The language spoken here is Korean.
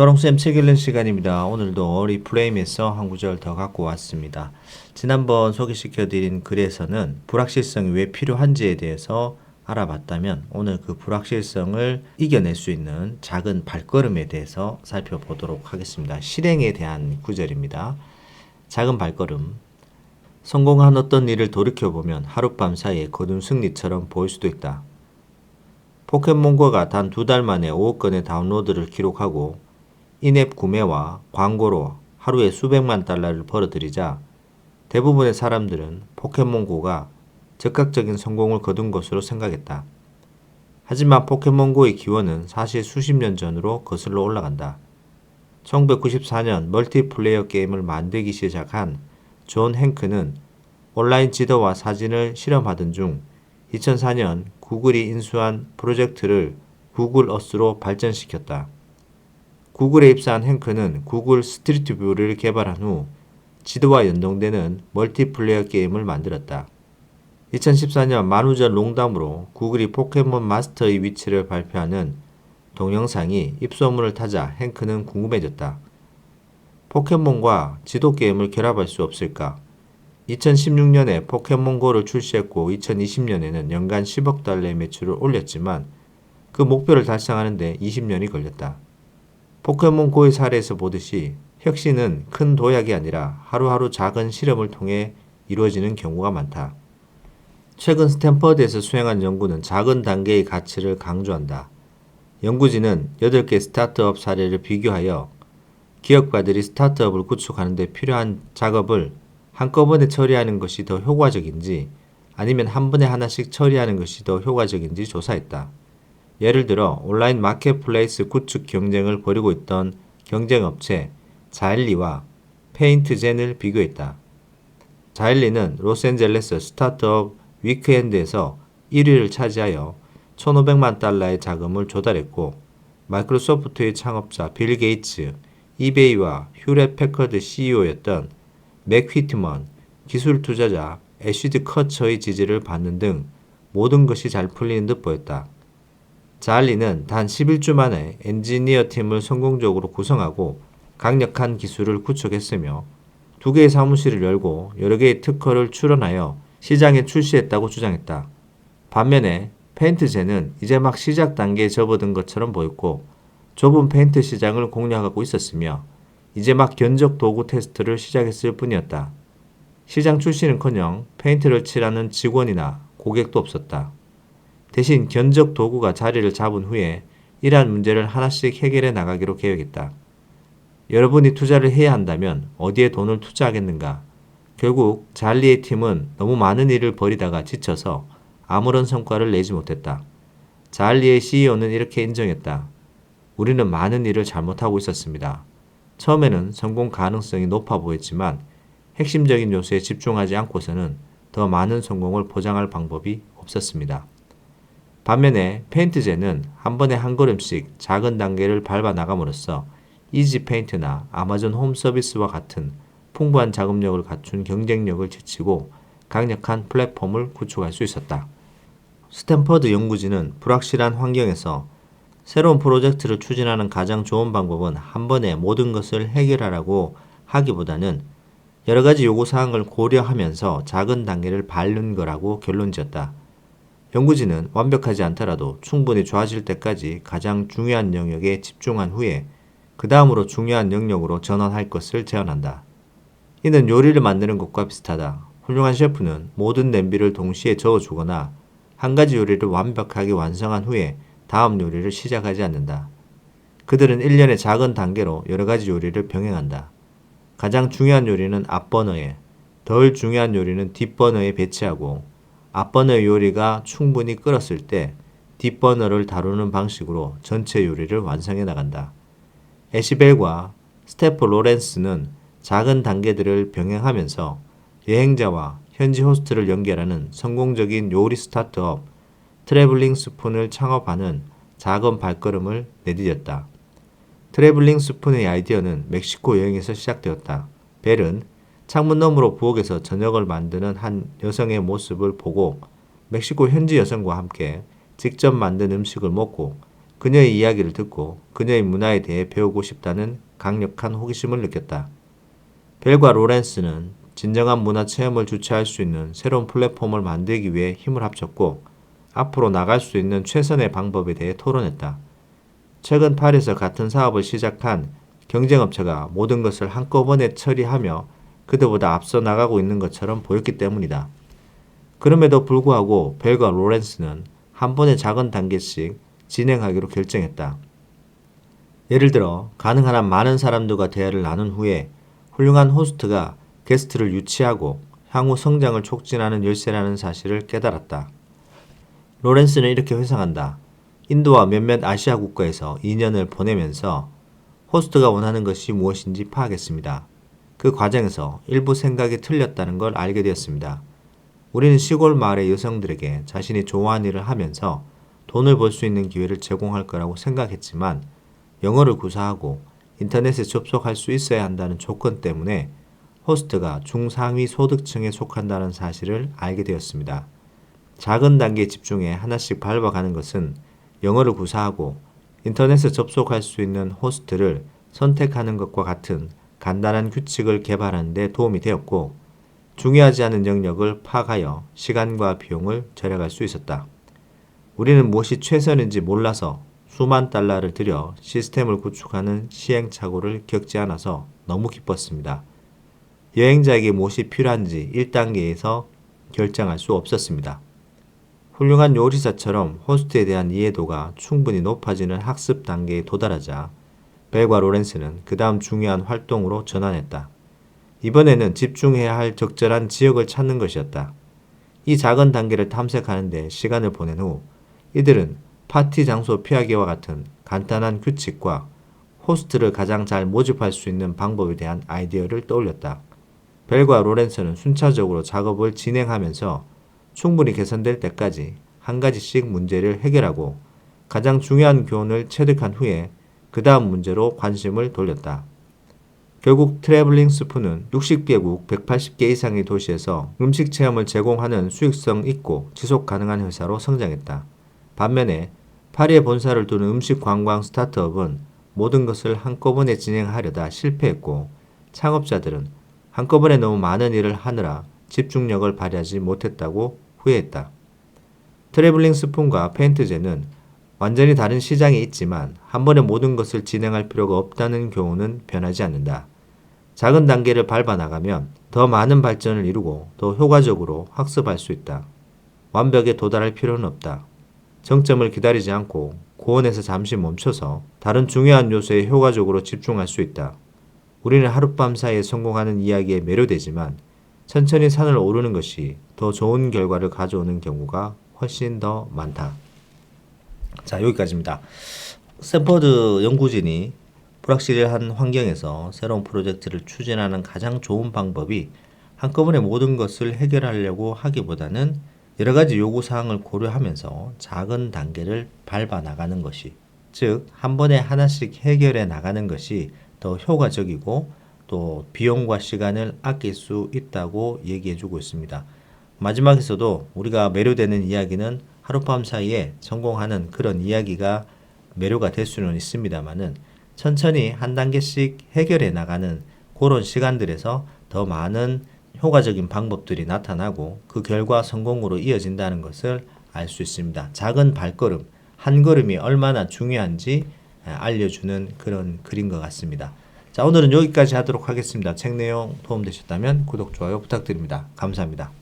조롱쌤 책 읽는 시간입니다. 오늘도 리프레임에서 한 구절 더 갖고 왔습니다. 지난번 소개시켜드린 글에서는 불확실성이 왜 필요한지에 대해서 알아봤다면 오늘 그 불확실성을 이겨낼 수 있는 작은 발걸음에 대해서 살펴보도록 하겠습니다. 실행에 대한 구절입니다. 작은 발걸음. 성공한 어떤 일을 돌이켜보면 하룻밤 사이에 거둔 승리처럼 보일 수도 있다. 포켓몬고가 단 두 달 만에 5억 건의 다운로드를 기록하고 인앱 구매와 광고로 하루에 수백만 달러를 벌어들이자 대부분의 사람들은 포켓몬고가 즉각적인 성공을 거둔 것으로 생각했다. 하지만 포켓몬고의 기원은 사실 수십 년 전으로 거슬러 올라간다. 1994년 멀티플레이어 게임을 만들기 시작한 존 행크는 온라인 지도와 사진을 실험하던 중 2004년 구글이 인수한 프로젝트를 구글 어스로 발전시켰다. 구글에 입사한 행크는 구글 스트리트 뷰를 개발한 후 지도와 연동되는 멀티플레이어 게임을 만들었다. 2014년 만우절 농담으로 구글이 포켓몬 마스터의 위치를 발표하는 동영상이 입소문을 타자 행크는 궁금해졌다. 포켓몬과 지도 게임을 결합할 수 없을까? 2016년에 포켓몬고를 출시했고 2020년에는 연간 10억 달러의 매출을 올렸지만 그 목표를 달성하는데 20년이 걸렸다. 포켓몬고의 사례에서 보듯이 혁신은 큰 도약이 아니라 하루하루 작은 실험을 통해 이루어지는 경우가 많다. 최근 스탠퍼드에서 수행한 연구는 작은 단계의 가치를 강조한다. 연구진은 8개 스타트업 사례를 비교하여 기업가들이 스타트업을 구축하는 데 필요한 작업을 한꺼번에 처리하는 것이 더 효과적인지 아니면 한 번에 하나씩 처리하는 것이 더 효과적인지 조사했다. 예를 들어 온라인 마켓플레이스 구축 경쟁을 벌이고 있던 경쟁업체 자일리와 페인트젠을 비교했다. 자일리는 로스앤젤레스 스타트업 위크엔드에서 1위를 차지하여 1,500만 달러의 자금을 조달했고 마이크로소프트의 창업자 빌 게이츠, 이베이와 휴렛 패커드 CEO였던 맥 휘트먼, 기술 투자자 애쉬드 커처의 지지를 받는 등 모든 것이 잘 풀리는 듯 보였다. 자알리는 단 11주 만에 엔지니어 팀을 성공적으로 구성하고 강력한 기술을 구축했으며 두 개의 사무실을 열고 여러 개의 특허를 출원하여 시장에 출시했다고 주장했다. 반면에 페인트제는 이제 막 시작 단계에 접어든 것처럼 보였고 좁은 페인트 시장을 공략하고 있었으며 이제 막 견적 도구 테스트를 시작했을 뿐이었다. 시장 출시는커녕 페인트를 칠하는 직원이나 고객도 없었다. 대신 견적 도구가 자리를 잡은 후에 이러한 문제를 하나씩 해결해 나가기로 계획했다. 여러분이 투자를 해야 한다면 어디에 돈을 투자하겠는가? 결국 잘리의 팀은 너무 많은 일을 벌이다가 지쳐서 아무런 성과를 내지 못했다. 잘리의 CEO는 이렇게 인정했다. 우리는 많은 일을 잘못하고 있었습니다. 처음에는 성공 가능성이 높아 보였지만 핵심적인 요소에 집중하지 않고서는 더 많은 성공을 보장할 방법이 없었습니다. 반면에 페인트제는 한 번에 한 걸음씩 작은 단계를 밟아 나감으로써 이지 페인트나 아마존 홈 서비스와 같은 풍부한 자금력을 갖춘 경쟁력을 제치고 강력한 플랫폼을 구축할 수 있었다. 스탠퍼드 연구진은 불확실한 환경에서 새로운 프로젝트를 추진하는 가장 좋은 방법은 한 번에 모든 것을 해결하라고 하기보다는 여러 가지 요구사항을 고려하면서 작은 단계를 밟는 거라고 결론 지었다. 연구진은 완벽하지 않더라도 충분히 좋아질 때까지 가장 중요한 영역에 집중한 후에 그 다음으로 중요한 영역으로 전환할 것을 제안한다. 이는 요리를 만드는 것과 비슷하다. 훌륭한 셰프는 모든 냄비를 동시에 저어주거나 한 가지 요리를 완벽하게 완성한 후에 다음 요리를 시작하지 않는다. 그들은 일련의 작은 단계로 여러 가지 요리를 병행한다. 가장 중요한 요리는 앞버너에, 덜 중요한 요리는 뒷버너에 배치하고 앞버너 요리가 충분히 끓었을 때 뒷버너를 다루는 방식으로 전체 요리를 완성해 나간다. 에시벨과 스테프 로렌스는 작은 단계들을 병행하면서 여행자와 현지 호스트를 연결하는 성공적인 요리 스타트업 트래블링 스푼을 창업하는 작은 발걸음을 내디뎠다. 트래블링 스푼의 아이디어는 멕시코 여행에서 시작되었다. 벨은 창문 너머로 부엌에서 저녁을 만드는 한 여성의 모습을 보고 멕시코 현지 여성과 함께 직접 만든 음식을 먹고 그녀의 이야기를 듣고 그녀의 문화에 대해 배우고 싶다는 강력한 호기심을 느꼈다. 벨과 로렌스는 진정한 문화 체험을 주최할 수 있는 새로운 플랫폼을 만들기 위해 힘을 합쳤고 앞으로 나갈 수 있는 최선의 방법에 대해 토론했다. 최근 파리에서 같은 사업을 시작한 경쟁업체가 모든 것을 한꺼번에 처리하며 그들보다 앞서 나가고 있는 것처럼 보였기 때문이다. 그럼에도 불구하고 벨과 로렌스는 한 번에 작은 단계씩 진행하기로 결정했다. 예를 들어 가능한 한 많은 사람들과 대화를 나눈 후에 훌륭한 호스트가 게스트를 유치하고 향후 성장을 촉진하는 열쇠라는 사실을 깨달았다. 로렌스는 이렇게 회상한다. 인도와 몇몇 아시아 국가에서 2년을 보내면서 호스트가 원하는 것이 무엇인지 파악했습니다. 그 과정에서 일부 생각이 틀렸다는 걸 알게 되었습니다. 우리는 시골 마을의 여성들에게 자신이 좋아하는 일을 하면서 돈을 벌 수 있는 기회를 제공할 거라고 생각했지만 영어를 구사하고 인터넷에 접속할 수 있어야 한다는 조건 때문에 호스트가 중상위 소득층에 속한다는 사실을 알게 되었습니다. 작은 단계에 집중해 하나씩 밟아가는 것은 영어를 구사하고 인터넷에 접속할 수 있는 호스트를 선택하는 것과 같은 간단한 규칙을 개발하는 데 도움이 되었고 중요하지 않은 영역을 파악하여 시간과 비용을 절약할 수 있었다. 우리는 무엇이 최선인지 몰라서 수만 달러를 들여 시스템을 구축하는 시행착오를 겪지 않아서 너무 기뻤습니다. 여행자에게 무엇이 필요한지 1단계에서 결정할 수 없었습니다. 훌륭한 요리사처럼 호스트에 대한 이해도가 충분히 높아지는 학습 단계에 도달하자 벨과 로렌스는 그 다음 중요한 활동으로 전환했다. 이번에는 집중해야 할 적절한 지역을 찾는 것이었다. 이 작은 단계를 탐색하는데 시간을 보낸 후 이들은 파티 장소 피하기와 같은 간단한 규칙과 호스트를 가장 잘 모집할 수 있는 방법에 대한 아이디어를 떠올렸다. 벨과 로렌스는 순차적으로 작업을 진행하면서 충분히 개선될 때까지 한 가지씩 문제를 해결하고 가장 중요한 교훈을 체득한 후에 그 다음 문제로 관심을 돌렸다. 결국 트래블링 스프는 60개국 180개 이상의 도시에서 음식 체험을 제공하는 수익성 있고 지속 가능한 회사로 성장했다. 반면에 파리에 본사를 두는 음식 관광 스타트업은 모든 것을 한꺼번에 진행하려다 실패했고 창업자들은 한꺼번에 너무 많은 일을 하느라 집중력을 발휘하지 못했다고 후회했다. 트래블링 스푼과 페인트제는 완전히 다른 시장에 있지만 한 번에 모든 것을 진행할 필요가 없다는 교훈은 변하지 않는다. 작은 단계를 밟아 나가면 더 많은 발전을 이루고 더 효과적으로 학습할 수 있다. 완벽에 도달할 필요는 없다. 정점을 기다리지 않고 고원에서 잠시 멈춰서 다른 중요한 요소에 효과적으로 집중할 수 있다. 우리는 하룻밤 사이에 성공하는 이야기에 매료되지만 천천히 산을 오르는 것이 더 좋은 결과를 가져오는 경우가 훨씬 더 많다. 자, 여기까지입니다. 스탠퍼드 연구진이 불확실한 환경에서 새로운 프로젝트를 추진하는 가장 좋은 방법이 한꺼번에 모든 것을 해결하려고 하기보다는 여러 가지 요구 사항을 고려하면서 작은 단계를 밟아 나가는 것이 즉 한 번에 하나씩 해결해 나가는 것이 더 효과적이고 또 비용과 시간을 아낄 수 있다고 얘기해 주고 있습니다. 마지막에서도 우리가 매료되는 이야기는 하룻밤 사이에 성공하는 그런 이야기가 매료가 될 수는 있습니다만은 천천히 한 단계씩 해결해 나가는 그런 시간들에서 더 많은 효과적인 방법들이 나타나고 그 결과 성공으로 이어진다는 것을 알 수 있습니다. 작은 발걸음, 한 걸음이 얼마나 중요한지 알려주는 그런 글인 것 같습니다. 자, 오늘은 여기까지 하도록 하겠습니다. 책 내용 도움되셨다면 구독, 좋아요 부탁드립니다. 감사합니다.